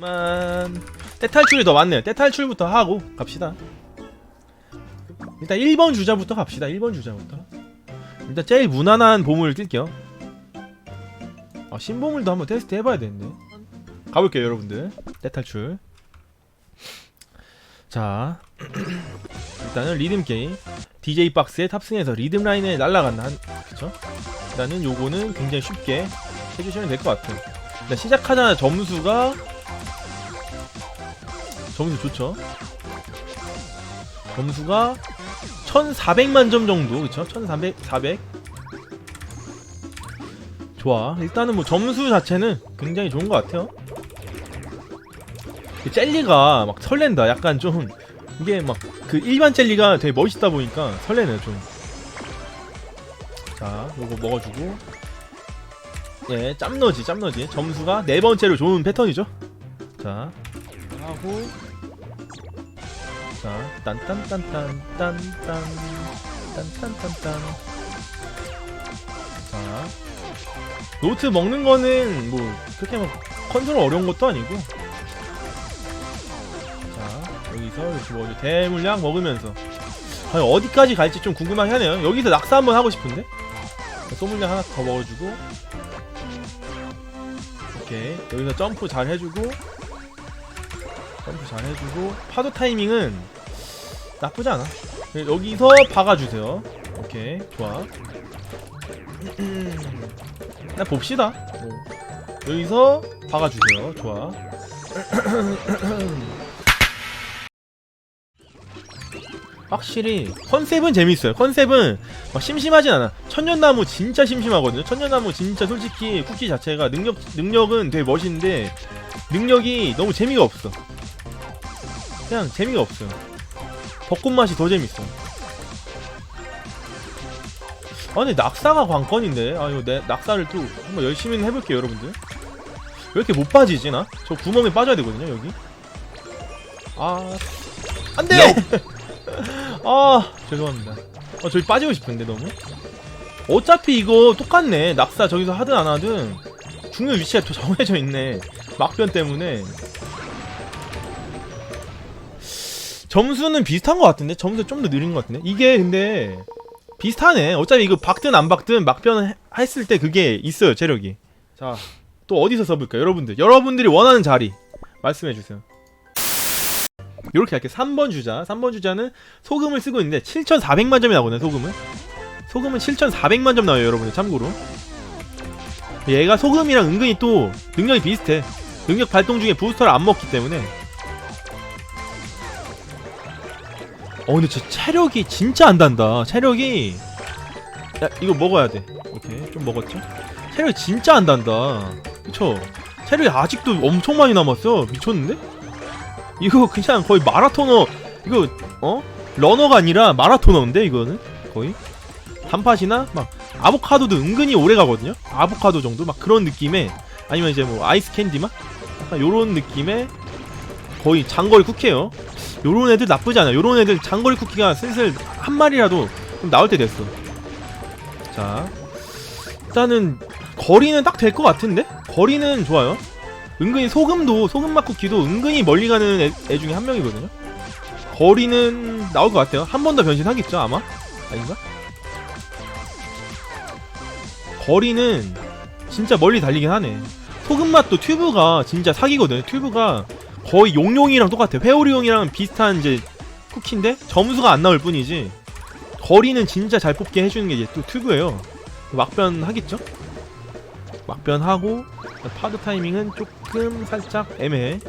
만 떼탈출이 더 많네요. 떼탈출부터 하고 갑시다. 일단 1번 주자부터 갑시다. 1번 주자부터. 일단 제일 무난한 보물 낄게요. 아 신보물도 한번 테스트 해봐야 되는데. 가볼게요 여러분들. 떼탈출. 자 일단은 리듬 게임 DJ 박스에 탑승해서 리듬 라인에 날아간다. 한, 그쵸? 일단은 요거는 굉장히 쉽게 해주시면 될 것 같아요. 일단 시작하자마자 점수가 점수 좋죠. 점수가 1400만 점 정도 그쵸? 1400, 400 좋아. 일단은 뭐 점수 자체는 굉장히 좋은 것 같아요. 그 젤리가 막 설렌다. 약간 좀 이게 막 그 일반 젤리가 되게 멋있다 보니까 설레네요 좀자 요거 먹어주고. 예 짬너지 짬너지. 점수가 네 번째로 좋은 패턴이죠? 자. 하고 자, 딴딴딴딴 딴딴 딴딴딴딴. 자, 노트 먹는 거는 뭐 그렇게 막 컨트롤 어려운 것도 아니고. 자, 여기서 이렇게 뭐 대물량 먹으면서. 과연 어디까지 갈지 좀 궁금하게 하네요. 여기서 낙사 한번 하고 싶은데? 소물량 하나 더 먹어주고. 오케이. 여기서 점프 잘 해주고 점프 잘 해주고 파도 타이밍은 나쁘지 않아. 여기서 박아주세요. 오케이 좋아. 나 봅시다. 뭐. 여기서 박아주세요. 좋아. 확실히 컨셉은 재밌어요. 컨셉은 막 심심하진 않아. 천년나무 진짜 심심하거든요. 천년나무 진짜 솔직히 쿠키 자체가 능력 능력은 되게 멋있는데 능력이 너무 재미가 없어 그냥 재미가 없어요. 벚꽃 맛이 더 재밌어. 아 근데 낙사가 관건인데 아 이거 내 낙사를 또 한번 열심히 해볼게요 여러분들. 왜 이렇게 못 빠지지 나? 저 구멍에 빠져야 되거든요 여기. 아 안돼. 아 죄송합니다. 아 저기 빠지고 싶은데 너무. 어차피 이거 똑같네. 낙사 저기서 하든 안 하든 죽는 위치가 또 정해져 있네. 막변 때문에. 점수는 비슷한 것 같은데? 점수 좀 더 느린 것 같은데? 이게 근데 비슷하네. 어차피 이거 박든 안 박든 막변 했을 때 그게 있어요 체력이. 자 또 어디서 써볼까 여러분들. 여러분들이 원하는 자리 말씀해 주세요. 이렇게 할게 3번 주자. 3번 주자는 소금을 쓰고 있는데 7400만 점이 나오네 소금은. 소금은 7400만 점 나와요 여러분들 참고로. 얘가 소금이랑 은근히 또 능력이 비슷해. 능력 발동 중에 부스터를 안 먹기 때문에 어 근데 저 체력이 진짜 안 단다. 체력이 야 이거 먹어야 돼. 오케이 좀 먹었죠 체력이 진짜 안 단다. 그쵸 체력이 아직도 엄청 많이 남았어. 미쳤는데? 이거 그냥 거의 마라토너 이거 어? 러너가 아니라 마라토너인데 이거는? 거의? 단팥이나 막 아보카도도 은근히 오래 가거든요? 아보카도 정도? 막 그런 느낌의 아니면 이제 뭐 아이스 캔디만 약간 요런 느낌의 거의 장거리 쿠키예요 요런 애들 나쁘지 않아. 요런 애들 장거리 쿠키가 슬슬 한 마리라도 좀 나올 때 됐어. 자, 일단은 거리는 딱 될 것 같은데? 거리는 좋아요. 은근히 소금도 소금맛 쿠키도 은근히 멀리 가는 애, 애 중에 한 명이거든요. 거리는 나올 것 같아요. 한 번 더 변신하겠죠 아마? 아닌가? 거리는 진짜 멀리 달리긴 하네. 소금맛도 튜브가 진짜 사기거든요. 튜브가 거의 용용이랑 똑같아. 회오리용이랑 비슷한 이제 쿠키인데 점수가 안 나올 뿐이지. 거리는 진짜 잘 뽑게 해주는 게 이제 또 튜브예요. 막변 하겠죠? 막변 하고 파드 타이밍은 조금 살짝 애매해.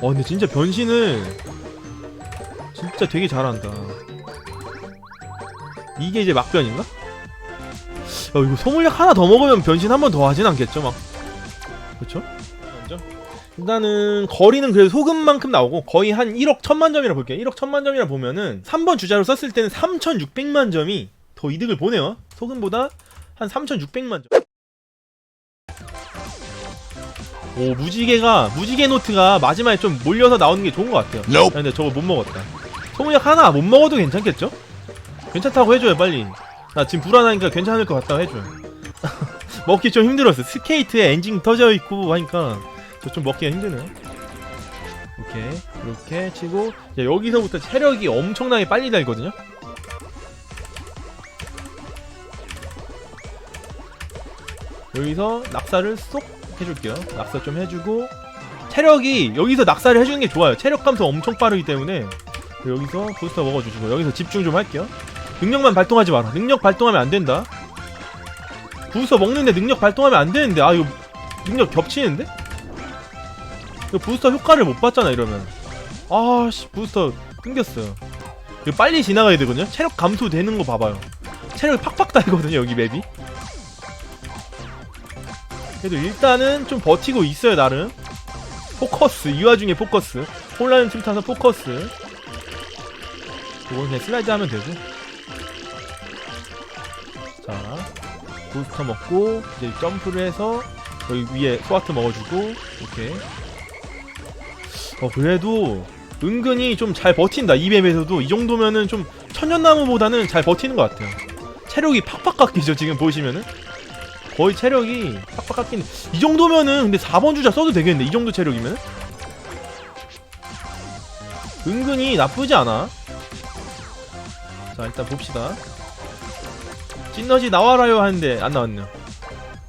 어 근데 진짜 변신을 진짜 되게 잘한다. 이게 이제 막변인가? 야 이거 소물약 하나 더 먹으면 변신 한 번 더 하진 않겠죠 막. 그쵸? 일단은 거리는 그래도 소금만큼 나오고 거의 한 1억 천만 점이라 볼게요. 1억 천만 점이라 보면은 3번 주자로 썼을 때는 3,600만 점이 더 이득을 보네요. 소금보다 한 3,600만 점. 오 무지개가 무지개 노트가 마지막에 좀 몰려서 나오는 게 좋은 것 같아요. 아, 근데 저거 못 먹었다. 소문약 하나 못 먹어도 괜찮겠죠? 괜찮다고 해줘요 빨리. 나 지금 불안하니까 괜찮을 것 같다고 해줘요. 먹기 좀 힘들었어. 스케이트에 엔진 터져 있고 하니까 저 좀 먹기가 힘드네요. 오케이 이렇게 치고 이제 여기서부터 체력이 엄청나게 빨리 달거든요. 여기서 낙사를 쏙 해줄게요. 낙사 좀 해주고 체력이 여기서 낙사를 해주는 게 좋아요. 체력 감소 엄청 빠르기 때문에 여기서 부스터 먹어주시고 여기서 집중 좀 할게요. 능력만 발동하지 마라. 능력 발동하면 안 된다. 부스터 먹는데 능력 발동하면 안 되는데 아 이거 능력 겹치는데? 이거 부스터 효과를 못 봤잖아 이러면. 아씨 부스터 끊겼어요. 이거 빨리 지나가야 되거든요? 체력 감소되는 거 봐봐요. 체력이 팍팍 달거든요 여기 맵이. 그래도 일단은 좀 버티고 있어요 나름. 포커스 이 와중에 포커스. 혼란의 틈 타서 포커스. 이건 그냥 슬라이드 하면 되고. 자 부스터 먹고 이제 점프를 해서 여기 위에 소화트 먹어주고 오케이 어 그래도 은근히 좀 잘 버틴다. 이 맵에서도 이 정도면은 좀 천년나무보다는 잘 버티는 것 같아요. 체력이 팍팍 깎이죠 지금 보시면은? 거의 체력이 팍팍 깎이는. 이 정도면은 근데 4번 주자 써도 되겠는데 이 정도 체력이면 은근히 나쁘지 않아. 자 일단 봅시다. 찐너지 나와라요 하는데 안 나왔네요.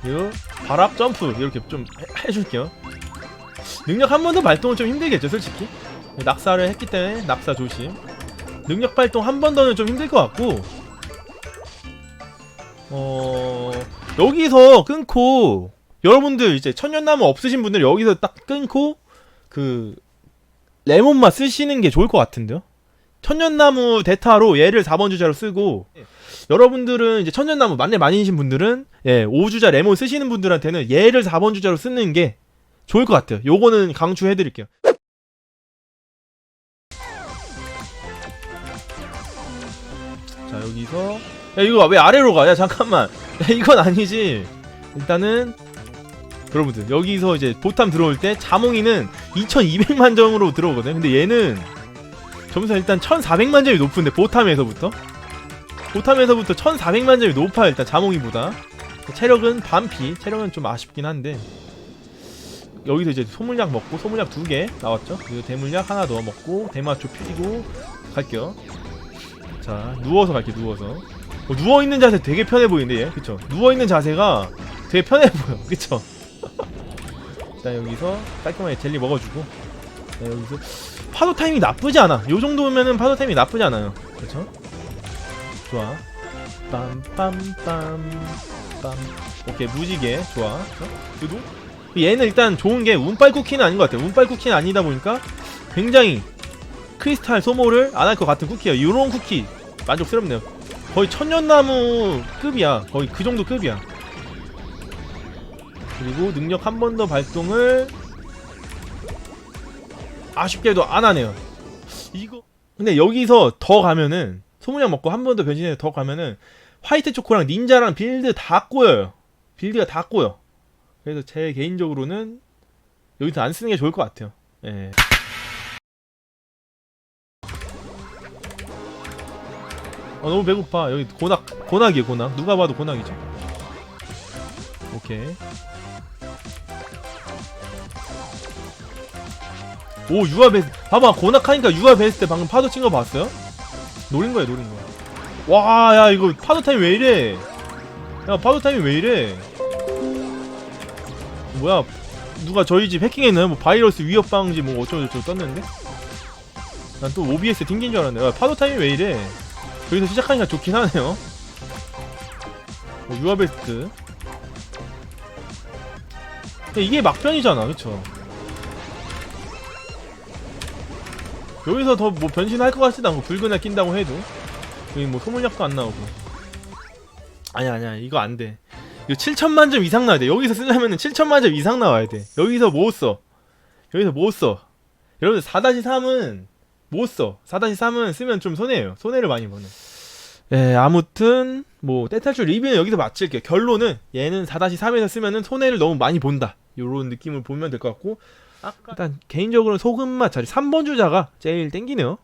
그리고 바락 점프 이렇게 좀 해, 해줄게요 능력 한 번 더 발동은 좀 힘들겠죠 솔직히? 낙사를 했기 때문에 낙사 조심. 능력 발동 한 번 더는 좀 힘들 것 같고. 어 여기서 끊고 여러분들 이제 천년나무 없으신 분들 여기서 딱 끊고 그 레몬맛 쓰시는 게 좋을 것 같은데요? 천년나무 대타로 얘를 4번 주자로 쓰고 여러분들은 이제 천년나무 만렙 많이신 분들은 예 5주자 레몬 쓰시는 분들한테는 얘를 4번 주자로 쓰는 게 좋을 것 같아요. 요거는 강추해 드릴게요. 자 여기서 야 이거 왜 아래로 가? 야 잠깐만. 야 이건 아니지. 일단은 여러분들 여기서 이제 보탐 들어올 때 자몽이는 2200만 점으로 들어오거든. 근데 얘는 점수가 일단 1400만 점이 높은데 보탐에서부터 보탐에서부터 1400만 점이 높아 일단 자몽이보다 체력은 반피 체력은 좀 아쉽긴 한데 여기서 이제 소물약 먹고 소물약 두 개 나왔죠. 그리고 대물약 하나 더 먹고 대마초 피고 갈게요. 자 누워서 갈게 누워서. 어, 누워 있는 자세 되게 편해 보이는데 얘, 그쵸? 누워 있는 자세가 되게 편해 보여, 그쵸? 일단 여기서 깔끔하게 젤리 먹어주고, 자, 여기서 파도 타이밍 나쁘지 않아. 요 정도면은 파도 타이밍 나쁘지 않아요, 그쵸? 좋아. 빰빰빰 빰. 오케이 무지개 좋아. 그리고 얘는 일단 좋은 게 운빨 쿠키는 아닌 것 같아요. 운빨 쿠키는 아니다 보니까 굉장히 크리스탈 소모를 안 할 것 같은 쿠키예요. 이런 쿠키 만족스럽네요. 거의 천년나무 급이야. 거의 그 정도 급이야. 그리고 능력 한 번 더 발동을 아쉽게도 안 하네요. 이거 근데 여기서 더 가면은 소문약 먹고 한 번 더 변신해서 더 가면은 화이트 초코랑 닌자랑 빌드 다 꼬여요. 빌드가 다 꼬여. 그래서 제 개인적으로는 여기서 안 쓰는 게 좋을 것 같아요. 예. 어, 너무 배고파. 여기 고낙, 고낙이에요, 고낙. 누가 봐도 고낙이죠. 오케이. 오, 유아 베스. 봐봐, 고낙 하니까 유아 베스 때 방금 파도 친 거 봤어요? 노린 거야, 노린 거야. 와, 야, 이거 파도 타임 왜 이래? 야, 파도 타임 왜 이래? 뭐야? 누가 저희 집 해킹했나요? 뭐 바이러스 위협 방지 뭐 어쩌고저쩌고 떴는데? 난 또 OBS 튕긴 줄 알았네. 야, 파도 타임이 왜 이래? 여기서 시작하니까 좋긴 하네요. 뭐 유아베스트. 이게 막변이잖아 그쵸? 여기서 더 뭐 변신할 것 같지도 않고 붉은 애 낀다고 해도. 여기 뭐 소물약도 안 나오고. 아니야 아니야. 이거 안돼 이거 7천만 점 이상 나와야 돼. 여기서 쓰려면은 7천만 점 이상 나와야 돼. 여기서 못 써. 여기서 못 써. 여러분들 4-3은 못 써. 4-3은 쓰면 좀 손해예요. 손해를 많이 보네. 예, 아무튼 뭐 떼탈출 리뷰는 여기서 마칠게요. 결론은 얘는 4-3에서 쓰면은 손해를 너무 많이 본다. 요런 느낌을 보면 될 것 같고 일단 개인적으로 소금맛 자리 3번 주자가 제일 땡기네요.